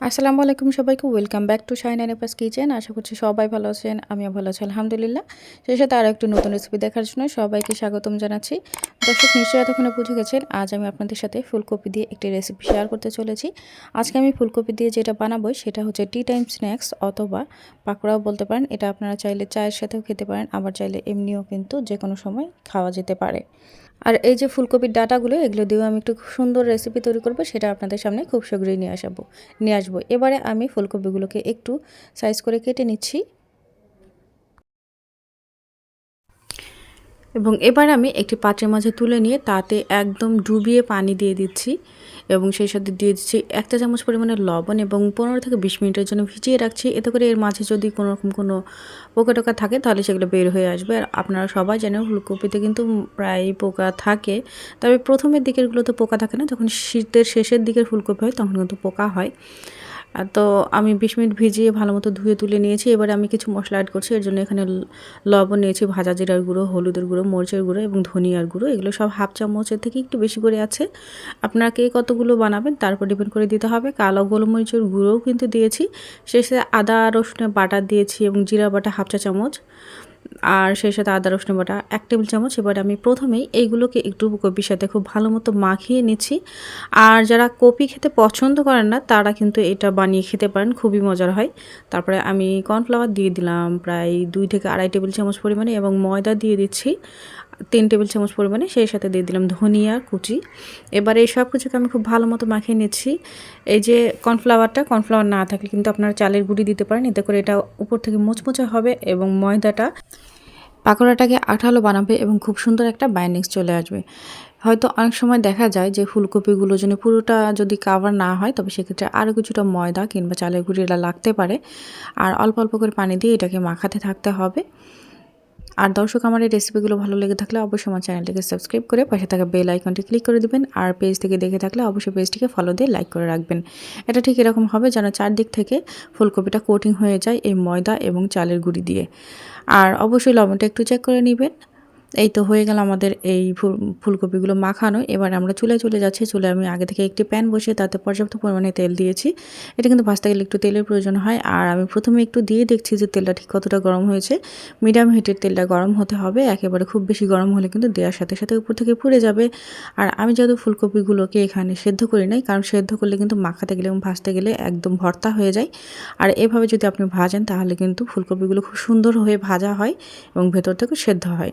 আসসালামু আলাইকুম সবাইকে ওয়েলকাম ব্যাক টু শাইন এপাস কিচেন আশা করছি সবাই ভালো আছেন, আমিও ভালো আছি, আলহামদুলিল্লাহ। সেই সাথে আরও একটু নতুন রেসিপি দেখার জন্য সবাইকে স্বাগতম জানাচ্ছি। দর্শক নিশ্চয়ই এতক্ষণে বুঝে গেছেন, আজ আমি আপনাদের সাথে ফুলকপি দিয়ে একটি রেসিপি শেয়ার করতে চলেছি। আজকে আমি ফুলকপি দিয়ে যেটা বানাবো, সেটা হচ্ছে টি টাইম স্ন্যাক্স অথবা পাকোড়াও বলতে পারেন। এটা আপনারা চাইলে চায়ের সাথেও খেতে পারেন, আবার চাইলে এমনিও কিন্তু যে কোনো সময় খাওয়া যেতে পারে। আর এই যে ফুলকপির ডাটাগুলো, এগুলো দিয়েও আমি একটু সুন্দর রেসিপি তৈরি করব, সেটা আপনাদের সামনে খুব শীঘ্রই নিয়ে আসাবো, নিয়ে আসব। এবারে আমি ফুলকপিগুলোকে একটু সাইজ করে কেটে নিচ্ছি। এবং এবার আমি একটি পাত্রের মাঝে তুলে নিয়ে তাতে একদম ডুবিয়ে পানি দিয়ে দিচ্ছি এবং সেই সাথে দিয়ে দিচ্ছি একটা চামচ পরিমাণে লবণ এবং পনেরো থেকে বিশ মিনিটের জন্য ভিজিয়ে রাখছি। এতে করে এর মাঝে যদি কোনো রকম কোনো পোকা টোকা থাকে তাহলে সেগুলো বের হয়ে আসবে। আর আপনারা সবাই জানেন ফুলকপিতে কিন্তু প্রায় পোকা থাকে। তবে প্রথমের দিকেরগুলো তো পোকা থাকে না, যখন শীতের শেষের দিকের ফুলকপি হয় তখন কিন্তু পোকা হয়। তো আমি বিশ মিনিট ভিজিয়ে ভালো মতো ধুয়ে তুলে নিয়েছি। এবারে আমি কিছু মশলা অ্যাড করছি, এর জন্য এখানে লবণ নিয়েছি, ভাজা জিরার গুঁড়ো, হলুদের গুঁড়ো, মরিচের গুঁড়ো এবং ধনিয়ার গুঁড়ো। এগুলো সব হাফ চামচের থেকে একটু বেশি করে আছে। আপনারা কে কতগুলো বানাবেন তারপর ডিপেন্ড করে দিতে হবে। কালো গোলমরিচের গুঁড়োও কিন্তু দিয়েছি। শেষে আদা, রসুনের বাটা দিয়েছি এবং জিরা বাটা হাফ চা চামচ। আর সেই সাথে আদা, রসুন বাটা, এক টেবিল চামচ। এবার আমি প্রথমেই এইগুলোকে একটু কপির সাথে খুব ভালো মতো মাখিয়ে নিচ্ছি। আর যারা কপি খেতে পছন্দ করেন না, তারা কিন্তু এটা বানিয়ে খেতে পারেন, খুবই মজার হয়। তারপরে আমি কর্নফ্লাওয়ার দিয়ে দিলাম প্রায় দুই থেকে আড়াই টেবিল চামচ পরিমাণে এবং ময়দা দিয়ে দিচ্ছি। তিন টেবিল চামচ পরিমাণে সেই সাথে দিয়ে দিলাম ধনিয়া, কুচি। এবার এই সব কিছুকে আমি খুব ভালো মতো মাখিয়ে নিচ্ছি। এই যে কর্নফ্লাওয়ারটা, কর্নফ্লাওয়ার না থাকলে কিন্তু আপনারা চালের গুঁড়ি দিতে পারেন। এতে করে এটা উপর থেকে মুচমুচে হবে এবং ময়দাটা, পাকোড়াটাকে আঠালো বানাবে এবং খুব সুন্দর একটা বাইন্ডিংস চলে আসবে। হয়তো অনেক সময় দেখা যায় যে ফুলকপিগুলো যেন পুরোটা যদি কাভার না হয়, তবে সেক্ষেত্রে আরও কিছুটা ময়দা কিংবা চালের গুঁড়িটা লাগতে পারে। আর অল্প অল্প করে পানি দিয়ে এটাকে মাখাতে থাকতে হবে। আর দর্শক, আমার এই রেসিপিগুলো ভালো লেগে থাকলে অবশ্যই আমার চ্যানেলটিকে সাবস্ক্রাইব করে পাশে থাকা বেল আইকনটি ক্লিক করে দেবেন আর পেজ থেকে দেখে থাকলে অবশ্যই পেজটিকে ফলো দিয়ে লাইক করে রাখবেন। এটা ঠিক এরকম হবে যেন চারদিক থেকে ফুলকপিটা কোটিং হয়ে যায় এই ময়দা এবং চালের গুঁড়ি দিয়ে। আর অবশ্যই লবণটা একটু চেক করে নেবেন। এই তো হয়ে গেল আমাদের এই ফুলকপিগুলো মাখানো। এবার আমরা চুলে চলে যাচ্ছি। চুলে আমি আগে থেকে একটি প্যান বসিয়ে তাতে পর্যাপ্ত পরিমাণে তেল দিয়েছি। এটা কিন্তু ভাজতে গেলে একটু তেলের প্রয়োজন হয়। আর আমি প্রথমে একটু দিয়ে দেখছি যে তেলটা ঠিক কতটা গরম হয়েছে। মিডিয়াম হিটের তেলটা গরম হতে হবে। একেবারে খুব বেশি গরম হলে কিন্তু দেওয়ার সাথে সাথে উপর থেকে পুড়ে যাবে। আর আমি যেহেতু ফুলকপিগুলোকে এখানে সেদ্ধ করি নাই, কারণ সেদ্ধ করলে কিন্তু মাখাতে গেলে এবং ভাজতে গেলে একদম ভর্তা হয়ে যায়। আর এভাবে যদি আপনি ভাজেন তাহলে কিন্তু ফুলকপিগুলো খুব সুন্দর হয়ে ভাজা হয় এবং ভেতর থেকে সেদ্ধ হয়।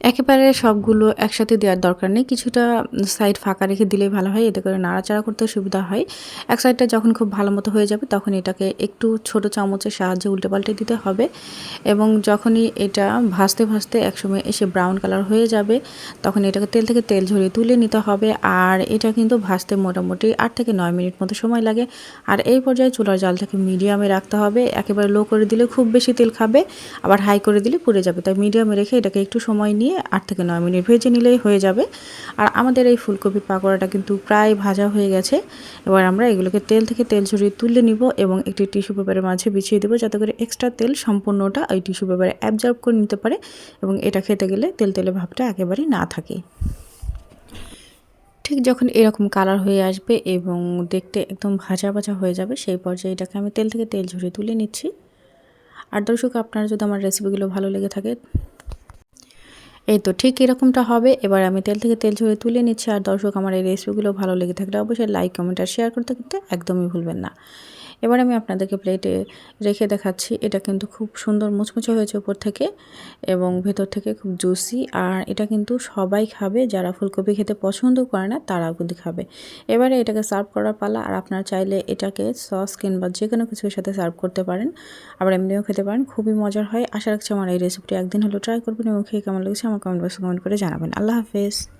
একেবারে সবগুলো একসাথে দেওয়ার দরকার নেই। কিছুটা সাইড ফাঁকা রেখে দিলেই ভালো হয়, এতে করে নাড়াচাড়া করতে সুবিধা হয়। এক সাইডটা যখন খুব ভালো মতো হয়ে যাবে তখন এটাকে একটু ছোট চামচের সাহায্যে উল্টে পাল্টে দিতে হবে এবং যখনই এটা ভাজতে ভাজতে একসময় এসে ব্রাউন কালার হয়ে যাবে তখন এটাকে তেল থেকে তেল ঝরিয়ে তুলে নিতে হবে আর এটা কিন্তু ভাজতে মোটামুটি আট থেকে নয় মিনিট মতো সময় লাগে। আর এই পর্যায়ে চুলার জালটাকে মিডিয়ামে রাখতে হবে। একেবারে লো করে দিলে খুব বেশি তেল খাবে, আবার হাই করে দিলে পুড়ে যাবে। তাই মিডিয়ামে রেখে এটাকে একটু সময় নিয়ে দিয়ে আট থেকে নয় মিনিট ভেজে নিলেই হয়ে যাবে। আর আমাদের এই ফুলকপি পাকোড়াটা কিন্তু প্রায় ভাজা হয়ে গেছে। এবার আমরা এগুলোকে তেল থেকে তেল ঝরিয়ে তুলে নিব এবং একটি টিস্যু পেপারের মাঝে বিছিয়ে দেবো যাতে করে এক্সট্রা তেল সম্পূর্ণটা ওই টিস্যু পেপারে অ্যাবজর্ব করে নিতে পারে এবং এটা খেতে গেলে তেল তেলে ভাবটা একেবারেই না থাকে। ঠিক যখন এরকম কালার হয়ে আসবে এবং দেখতে একদম ভাজা ভাজা হয়ে যাবে, সেই পর্যায়ে এটাকে আমি তেল থেকে তেল ঝরিয়ে তুলে নিচ্ছি। আর দর্শক, আপনারা যদি আমার রেসিপিগুলো ভালো লেগে থাকে এই তো ঠিক এরকমটা হবে। এবার আমি তেল থেকে তেল ঝরে তুলে নিচ্ছি। আর দর্শক, আমার এই রেসিপিগুলো ভালো লেগে থাকলে অবশ্যই লাইক কমেন্ট আর শেয়ার করতে কিন্তু একদমই ভুলবেন না। এবার আমি আপনাদেরকে প্লেটে রেখে দেখাচ্ছি। এটা কিন্তু খুব সুন্দর মুচমুচে হয়েছে উপর থেকে এবং ভেতর থেকে খুব জুসি আর এটা কিন্তু সবাই খাবে, যারা ফুলকপি খেতে পছন্দ করে না, তারাও কিন্তু খাবে। এবারে এটাকে সার্ভ করার পালা আর আপনারা চাইলে এটাকে সস কিংবা যে কোনো কিছুর সাথে সার্ভ করতে পারেন। আবার এমনিও খেতে পারেন, খুবই মজার হয়। আশা রাখছি আমার এই রেসিপিটি একদিন হলো ট্রাই করবেন এবং খেয়ে কেমন লেগেছে আমার কমেন্ট বক্সে কমেন্ট করে জানাবেন। আল্লাহ হাফেজ।